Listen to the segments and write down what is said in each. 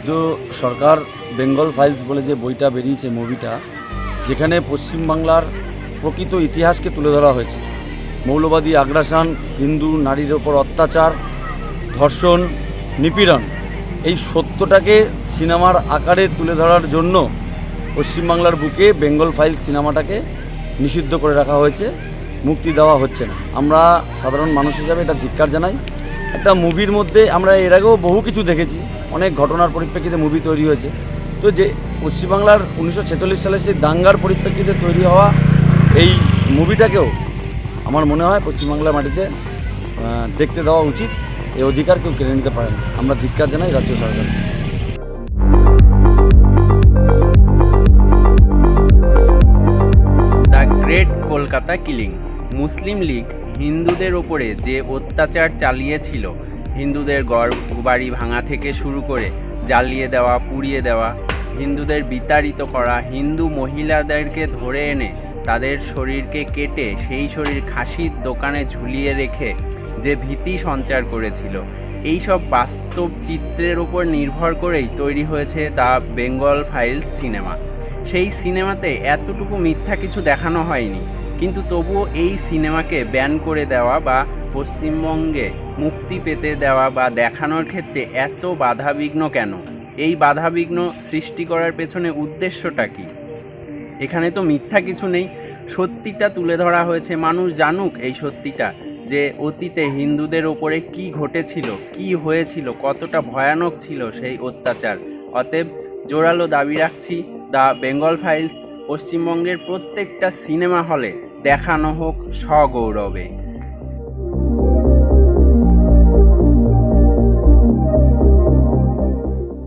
রাজ্য সরকার বেঙ্গল ফাইলস বলে যে বইটা বেরিয়েছে, মুভিটা, যেখানে পশ্চিমবাংলার প্রকৃত ইতিহাসকে তুলে ধরা হয়েছে। মৌলবাদী আগ্রাসন, হিন্দু নারীর ওপর অত্যাচার, ধর্ষণ, নিপীড়ন, এই সত্যটাকে সিনেমার আকারে তুলে ধরার জন্য পশ্চিমবাংলার বুকে বেঙ্গল ফাইল সিনেমাটাকে নিষিদ্ধ করে রাখা হয়েছে, মুক্তি দেওয়া হচ্ছে না। আমরা সাধারণ মানুষ হিসাবে এটা ধিক্কার জানাই। একটা মুভির মধ্যে আমরা এর আগেও বহু কিছু দেখেছি। অনেক ঘটনার পরিপ্রেক্ষিতে মুভি তৈরি হয়েছে। তো যে পশ্চিমবাংলার উনিশশো ছেচল্লিশ সালে সেই দাঙ্গার পরিপ্রেক্ষিতে তৈরি হওয়া এই মুভিটাকেও আমার মনে হয় পশ্চিমবাংলার মাটিতে দেখতে দেওয়া উচিত। এই অধিকার কেউ কেড়ে নিতে পারে না। আমরা ধিক্কার জানাই রাজ্য সরকার the great Kolkata killing Muslim League হিন্দুদের ওপরে যে অত্যাচার চালিয়েছিল, হিন্দুদের গড় বাড়ি ভাঙা থেকে শুরু করে জ্বালিয়ে দেওয়া, পুড়িয়ে দেওয়া, হিন্দুদের বিতাড়িত করা, হিন্দু মহিলাদেরকে ধরে এনে তাদের শরীরকে কেটে সেই শরীর খাসির দোকানে ঝুলিয়ে রেখে যে ভীতি সঞ্চার করেছিল এই সব বাস্তব চিত্রের উপর নির্ভর করেই তৈরি হয়েছে দ্য বেঙ্গল ফাইলস সিনেমা। সেই সিনেমাতে এতটুকু মিথ্যা কিছু দেখানো হয়নি কিন্তু তবুও এই সিনেমাকে ব্যান করে দেওয়া বা পশ্চিমবঙ্গে মুক্তি পেতে দেওয়া বা দেখানোর ক্ষেত্রে এত বাধাবিঘ্ন কেন? এই বাধাবিঘ্ন সৃষ্টি করার পেছনে উদ্দেশ্যটা কী? এখানে তো মিথ্যা কিছু নেই। সত্যিটা তুলে ধরা হয়েছে। মানুষ জানুক এই সত্যিটা যে অতীতে হিন্দুদের ওপরে কি ঘটেছিল, কি হয়েছিল, কতটা ভয়ানক ছিল সেই অত্যাচার। অতএব জোরালো দাবি রাখছি। দ্য বেঙ্গল ফাইলস পশ্চিমবঙ্গের প্রত্যেকটা সিনেমা হলে দেখানো হোক সগৌরবে।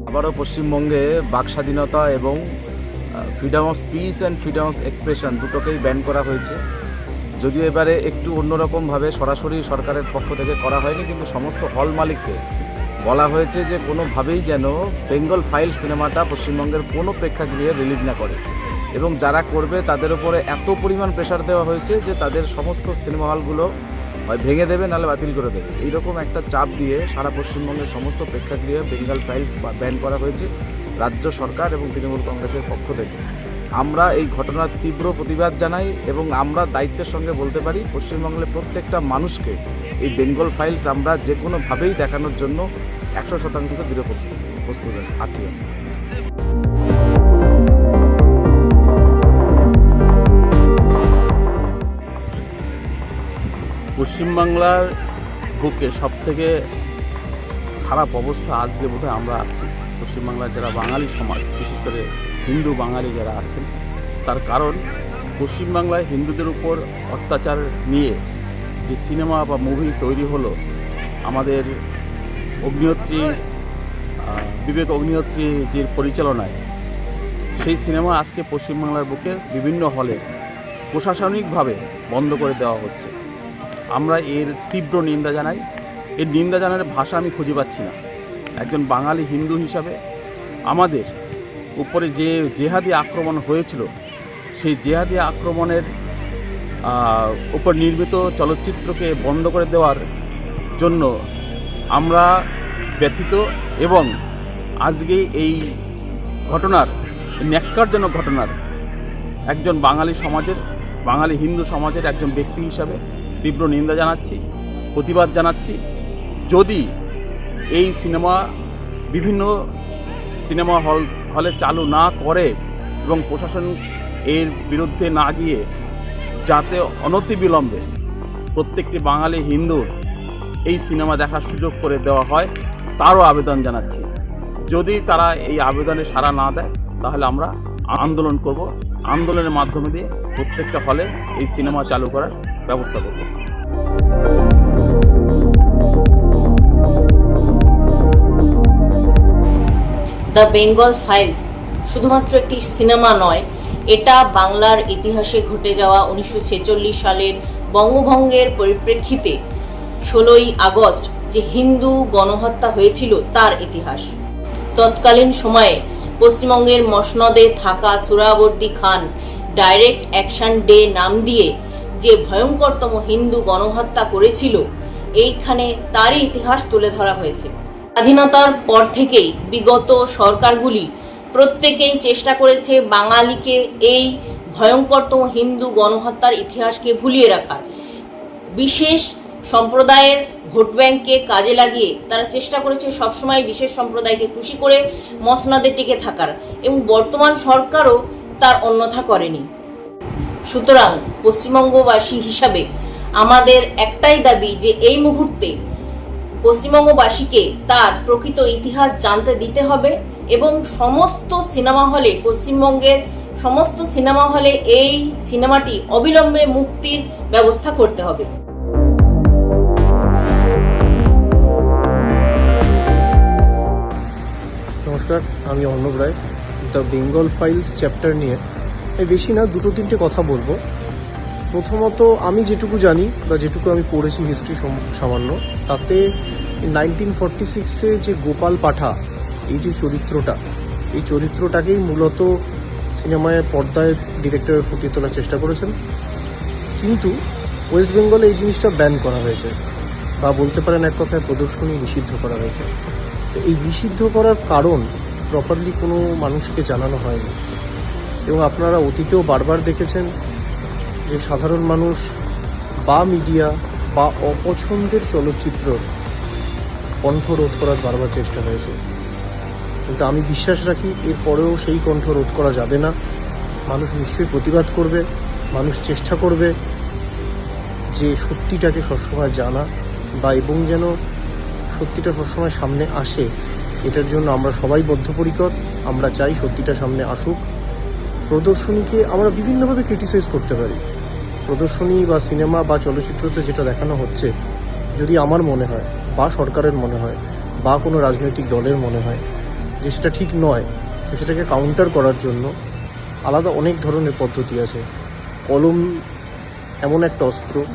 আবারও পশ্চিমবঙ্গে বাক স্বাধীনতা এবং freedom of speech and freedom of expression দুটোকেই ব্যান করা হয়েছে। যদিও এবারে একটু অন্যরকমভাবে সরাসরি সরকারের পক্ষ থেকে করা হয়নি, কিন্তু সমস্ত হল মালিককে বলা হয়েছে যে কোনোভাবেই যেন বেঙ্গল ফাইল সিনেমাটা পশ্চিমবঙ্গের কোনো প্রেক্ষাগৃহে রিলিজ না করে। এবং যারা করবে তাদের উপরে এত পরিমাণ প্রেশার দেওয়া হয়েছে যে তাদের সমস্ত সিনেমা হলগুলো হয় ভেঙে দেবে, নাহলে বাতিল করে দেবে এইরকম একটা চাপ দিয়ে সারা পশ্চিমবঙ্গের সমস্ত প্রেক্ষাগৃহে বেঙ্গল ফাইলস ব্যান করা হয়েছে রাজ্য সরকার এবং তৃণমূল কংগ্রেসের পক্ষ থেকে আমরা এই ঘটনার তীব্র প্রতিবাদ জানাই এবং আমরা দায়িত্বের সঙ্গে বলতে পারি, পশ্চিমবঙ্গের প্রত্যেকটা মানুষকে এই বেঙ্গল ফাইলস আমরা যে কোনোভাবেই দেখানোর জন্য একশো শতাংশ দৃঢ় প্রস্তুত আছি আমরা। পশ্চিমবাংলার বুকে সব থেকে খারাপ অবস্থা আজকে বোধহয় আমরা আছি। পশ্চিমবাংলার যারা বাঙালি সমাজ, বিশেষ করে হিন্দু বাঙালি যারা আছেন, তার কারণ পশ্চিমবাংলায় হিন্দুদের উপর অত্যাচার নিয়ে যে সিনেমা বা মুভি তৈরি হলো, আমাদের অগ্নিহোত্রী বিবেক অগ্নিহোত্রী যে পরিচালনায়, সেই সিনেমা আজকে পশ্চিমবাংলার বুকে বিভিন্ন হলে প্রশাসনিকভাবে বন্ধ করে দেওয়া হচ্ছে। আমরা এর তীব্র নিন্দা জানাই। এর নিন্দা জানার ভাষা আমি খুঁজে পাচ্ছি না। একজন বাঙালি হিন্দু হিসাবে আমাদের উপরে যে জেহাদি আক্রমণ হয়েছিল, সেই জেহাদি আক্রমণের উপর নির্মিত চলচ্চিত্রকে বন্ধ করে দেওয়ার জন্য আমরা ব্যথিত এবং আজকে এই ঘটনার, ন্যাক্কারজনক ঘটনার একজন বাঙালি সমাজের, বাঙালি হিন্দু সমাজের একজন ব্যক্তি হিসাবে তীব্র নিন্দা জানাচ্ছি, প্রতিবাদ জানাচ্ছি। যদি এই সিনেমা বিভিন্ন সিনেমা হল, হলে চালু না করে এবং প্রশাসন এর বিরুদ্ধে না গিয়ে যাতে অনতিবিলম্বে প্রত্যেকটি বাঙালি হিন্দুর এই সিনেমা দেখার সুযোগ করে দেওয়া হয়, তারও আবেদন জানাচ্ছি। যদি তারা এই আবেদনে সাড়া না দেয়, তাহলে আমরা আন্দোলন করব। আন্দোলনের মাধ্যমে দিয়ে প্রত্যেকটা হলে এই সিনেমা চালু করার ব্যবস্থা করব। দ্য বেঙ্গল ফাইলস, শুধুমাত্র একটি সিনেমা নয়, এটা বাংলার ইতিহাসে ঘটে যাওয়া উনিশশো ছেচল্লিশ সালের বঙ্গভঙ্গের পরিপ্রেক্ষিতে ষোলোই আগস্ট যে হিন্দু গণহত্যা হয়েছিল তার ইতিহাস। তৎকালীন সময়ে পশ্চিমবঙ্গের মসনদে থাকা Suhrawardy Khan direct action day নাম দিয়ে যে ভয়ঙ্করতম হিন্দু গণহত্যা করেছিল, এইখানে তারই ইতিহাস তুলে ধরা হয়েছে। স্বাধীনতার পর থেকেই বিগত সরকারগুলি প্রত্যেকেই চেষ্টা করেছে বাঙালিকে এই ভয়ঙ্করতম হিন্দু গণহত্যার ইতিহাসকে ভুলিয়ে রাখার। বিশেষ সম্প্রদায়ের ভোট ব্যাংককে কাজে লাগিয়ে তারা চেষ্টা করেছে সবসময় বিশেষ সম্প্রদায়কে খুশি করে মসনাদে টিকে থাকার এবং বর্তমান সরকারও তার অন্যথা করেনি। সুতরাং পশ্চিমবঙ্গবাসী হিসাবে আমাদের একটাই দাবি যে এই মুহূর্তে পশ্চিমবঙ্গবাসীকে তার প্রকৃত ইতিহাস জানতে দিতে হবে এবং সমস্ত সিনেমা হলে পশ্চিমবঙ্গের সমস্ত সিনেমা হলে এই সিনেমাটি অবিলম্বে মুক্তির ব্যবস্থা করতে হবে। নমস্কার, আমি Arnab Roy. The Bengal files chapter নিয়ে বেশি না, দুটো তিনটে কথা বলব। প্রথমত আমি যেটুকু জানি বা যেটুকু আমি পড়েছি হিস্ট্রি সামান্য, তাতে নাইনটিন ফর্টি সিক্সে যে গোপাল পাঠা, এই যে চরিত্রটা, এই চরিত্রটাকেই মূলত সিনেমায় পর্দায় ডিরেক্টর ফুটিয়ে তোলার চেষ্টা করেছেন। কিন্তু ওয়েস্ট বেঙ্গলে এই জিনিসটা ব্যান করা হয়েছে বা বলতে পারেন এক কথায় প্রদর্শনী নিষিদ্ধ করা হয়েছে। তো এই নিষিদ্ধ করার কারণ প্রপারলি কোনো মানুষকে জানানো হয়নি। এবং আপনারা অতীতেও বারবার দেখেছেন যে সাধারণ মানুষ বা মিডিয়া বা অপছন্দের চলচ্চিত্র কণ্ঠ রোধ করার বারবার চেষ্টা হয়েছে কিন্তু আমি বিশ্বাস রাখি, এরপরেও সেই কণ্ঠ রোধ করা যাবে না। মানুষ নিশ্চয়ই প্রতিবাদ করবে, মানুষ চেষ্টা করবে যে সত্যিটাকে সবসময় জানা বা এবং যেন সত্যিটা সবসময় সামনে আসে। এটার জন্য আমরা সবাই বদ্ধপরিকর, আমরা চাই সত্যিটা সামনে আসুক। প্রদর্শনীকে আমরা বিভিন্নভাবে ক্রিটিসাইজ করতে পারি? প্রদর্শনী বা সিনেমা বা চলচ্চিত্রতে যেটা দেখানো হচ্ছে, যদি আমার মনে হয়, বা সরকারের মনে হয়, বা কোনো রাজনৈতিক দলের মনে হয়, যে সেটা ঠিক নয় সেটাকে কাউন্টার করার জন্য আলাদা অনেক ধরনের পদ্ধতি আছে। কলম এমন একটা অস্ত্র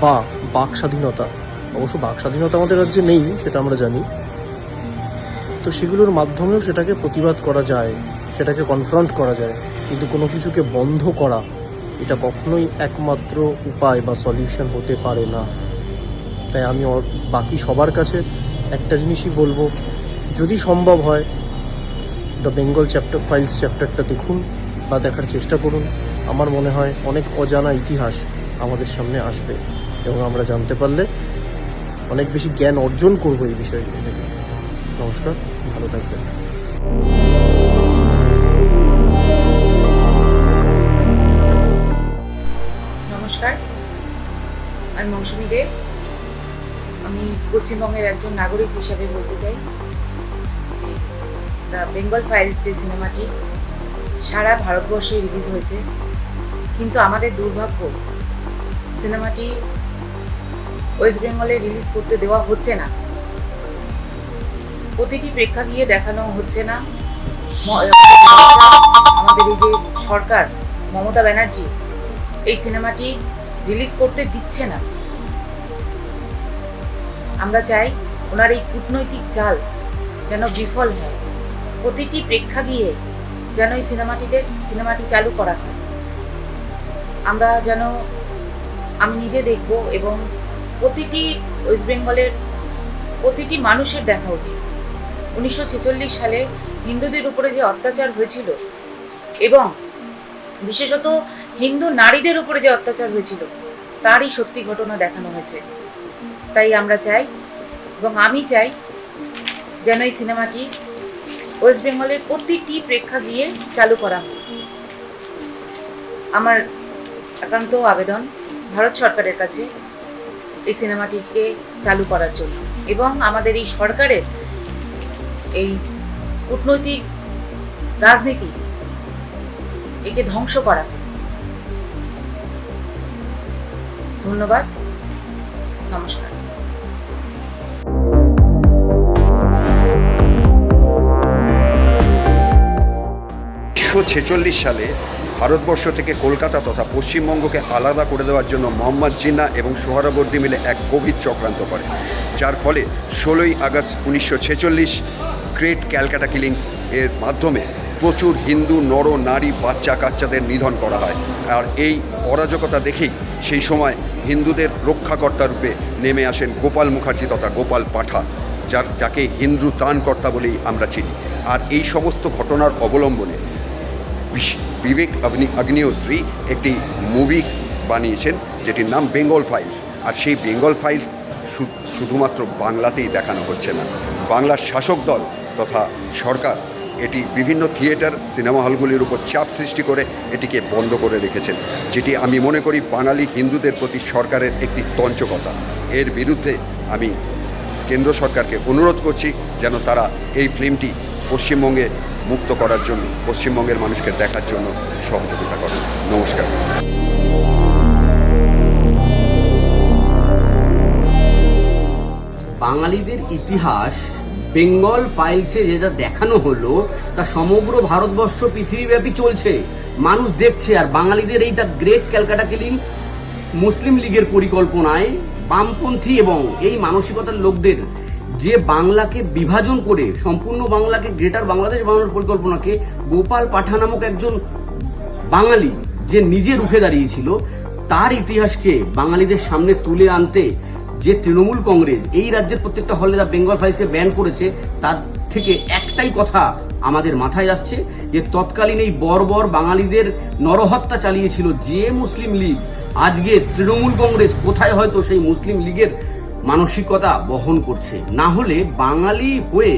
বা বাক স্বাধীনতা, অবশ্য বাক স্বাধীনতা আমাদের রাজ্যে নেই, সেটা আমরা জানি। তো সেগুলোর মাধ্যমেও সেটাকে প্রতিবাদ করা যায়। সেটাকে কনফ্রন্ট করা যায়, কিন্তু কোনো কিছুকে বন্ধ করা, এটা কখনোই একমাত্র উপায় বা সলিউশন হতে পারে না। তাই আমি বাকি সবার কাছে একটা জিনিসই বলব, যদি সম্ভব হয় দ্য বেঙ্গল চ্যাপ্টার ফাইলস চ্যাপ্টারটা দেখুন বা দেখার চেষ্টা করুন। আমার মনে হয় অনেক অজানা ইতিহাস আমাদের সামনে আসবে এবং আমরা জানতে পারলে অনেক বেশি জ্ঞান অর্জন করব এই বিষয়গুলো নমস্কার, ভালো থাকবেন। নমস্কার। আমি মৌসুমী দেব আমি পশ্চিমবঙ্গের একজন নাগরিক হিসাবে বলতে চাই যে, দ্য বেঙ্গল ফাইলস যে সিনেমাটি, সারা ভারতবর্ষে রিলিজ হয়েছে। কিন্তু আমাদের দুর্ভাগ্য, সিনেমাটি ওয়েস্ট বেঙ্গলে রিলিজ করতে দেওয়া হচ্ছে না। প্রতিটি প্রেক্ষাগৃহে দেখানো হচ্ছে না। আমাদের এই যে সরকার, মমতা ব্যানার্জি, এই সিনেমাটি রিলিজ করতে দিচ্ছে না। আমরা চাই ওনার এই কূটনৈতিক চাল যেন বিফল হয়। প্রতিটি প্রেক্ষাগৃহে যেন এই সিনেমাটিতে, সিনেমাটি চালু করা হয়। আমরা যেন, আমি নিজে দেখব এবং প্রতিটি ওয়েস্ট বেঙ্গলের, প্রতিটি মানুষের দেখা উচিত। উনিশশো ছেচল্লিশ সালে হিন্দুদের উপরে যে অত্যাচার হয়েছিল এবং বিশেষত হিন্দু নারীদের উপরে যে অত্যাচার হয়েছিল তারই সত্যি ঘটনা দেখানো হয়েছে। তাই আমরা চাই, এবং আমি চাই, যেন এই সিনেমাটি ওয়েস্ট বেঙ্গলের প্রতিটি প্রেক্ষা প্রেক্ষাগৃহে চালু করা হোক। আমার একান্ত আবেদন ভারত সরকারের কাছে এই সিনেমাটিকে চালু করার জন্য, এবং আমাদের এই সরকারের এই কূটনৈতিক রাজনীতি একে ধ্বংস করা ধন্যবাদ। নমস্কার। উনিশশো ছেচল্লিশ সালে ভারতবর্ষ থেকে কলকাতা তথা পশ্চিমবঙ্গকে আলাদা করে দেওয়ার জন্য মোহাম্মদ জিন্না এবং সোহরাবর্দী মিলে এক গভীর চক্রান্ত করে, যার ফলে ষোলোই আগস্ট উনিশশো ছেচল্লিশ গ্রেট ক্যালকাটা কিলিংস এর মাধ্যমে প্রচুর হিন্দু, নর, নারী, বাচ্চা, কাচ্চাদের নিধন করা হয়। আর এই অরাজকতা দেখেই সেই সময় হিন্দুদের রক্ষাকর্তা রূপে নেমে আসেন গোপাল মুখার্জি তথা গোপাল পাঠা, যার, যাকে হিন্দু ত্রাণকর্তা বলেই আমরা চিনি। আর এই সমস্ত ঘটনার অবলম্বনে বিবেক অগ্নি, অগ্নিহোত্রী একটি মুভি বানিয়েছেন, যেটির নাম বেঙ্গল ফাইলস। আর সেই বেঙ্গল ফাইলস শুধুমাত্র বাংলাতেই দেখানো হচ্ছে না। বাংলার শাসক দল তথা সরকার এটি বিভিন্ন থিয়েটার, সিনেমা হলগুলির উপর চাপ সৃষ্টি করে এটিকে বন্ধ করে রেখেছেন, যেটি আমি মনে করি বাঙালি হিন্দুদের প্রতি সরকারের একটি তঞ্চকতা। এর বিরুদ্ধে আমি কেন্দ্র সরকারকে অনুরোধ করছি যেন তারা এই ফিল্মটি পশ্চিমবঙ্গে মুক্ত করার জন্য, পশ্চিমবঙ্গের মানুষকে দেখার জন্য সহযোগিতা করেন। নমস্কার। বাঙালিদের ইতিহাস বেঙ্গল ফাইলসে যেটা দেখানো হলো, তা সমগ্র ভারতবর্ষ পৃথিবীব্যাপী চলছে। মানুষ দেখছে, আর বাঙালিদের এই the great Calcutta killing Muslim লীগের পরিকল্পনায় বামপন্থী এবং এই মানসিকতার লোকদের যে বাংলাকে বিভাজন করে, সম্পূর্ণ বাংলাকে গ্রেটার বাংলাদেশ বানানোর পরিকল্পনাকে গোপাল পাঠা নামক একজন বাঙালি যে নিজে রুখে দাঁড়িয়েছিল, তার ইতিহাসকে বাঙালিদের সামনে তুলে আনতে যে তৃণমূল কংগ্রেস, এই রাজ্যের প্রত্যেকটা হলে দা বেঙ্গল ফাইলসকে ব্যান করেছে, তার থেকে একটাই কথা আমাদের মাথায় আসছে যে তৎকালীন এই বর্বর বাঙালিদের নরহত্যা চালিয়েছিল যে মুসলিম লীগ, আজকে তৃণমূল কংগ্রেস কোথায় হয়তো সেই মুসলিম লীগের মানসিকতা বহন করছে। না হলে বাঙালি হয়ে,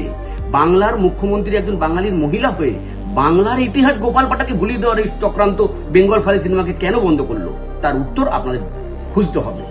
বাংলার মুখ্যমন্ত্রী একজন বাঙালির মহিলা হয়ে, বাংলার ইতিহাস গোপাল পাটাকে ভুলিয়ে দেওয়ার এই চক্রান্ত বেঙ্গল ফাইল সিনেমাকে কেন বন্ধ করল? তার উত্তর আপনাদের খুঁজতে হবে।